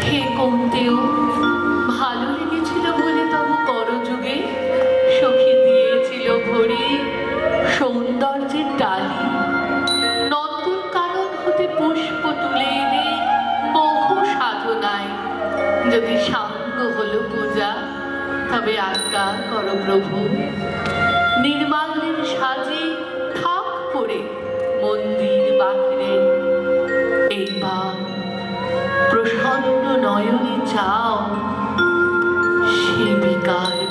黑公雕。হতে পুষ্প তুলে এনে বহু সাধনায়। যদি সাঙ্গ হলো পূজা, তবে আজ্ঞা কর প্রভু? নির্মাল্যের সাজে থাক পড়ে মন্দির বাহিরে। এইবার প্রসন্ন নয়নে চাও সেবিকার পান